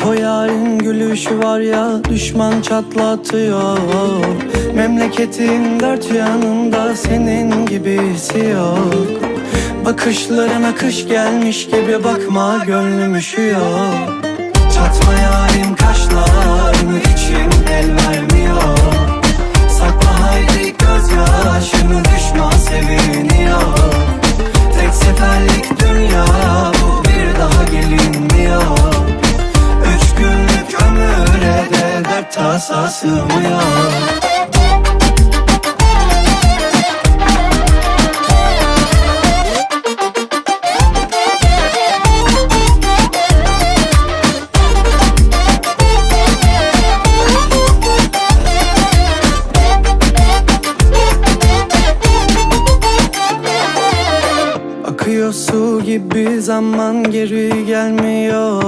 Ah o yarın gülüşü var ya düşman çatlatıyor. Memleketin dört yanında senin gibisi yok. Bakışlarına kış gelmiş gibi bakma gönlüm üşüyor. Çatma yarim kaşlarını için el vermiyor. Sakla haydi gözyaşını düşman seviniyor. Tek seferlik dünya tasa sığmıyor. Su gibi zaman geri gelmiyor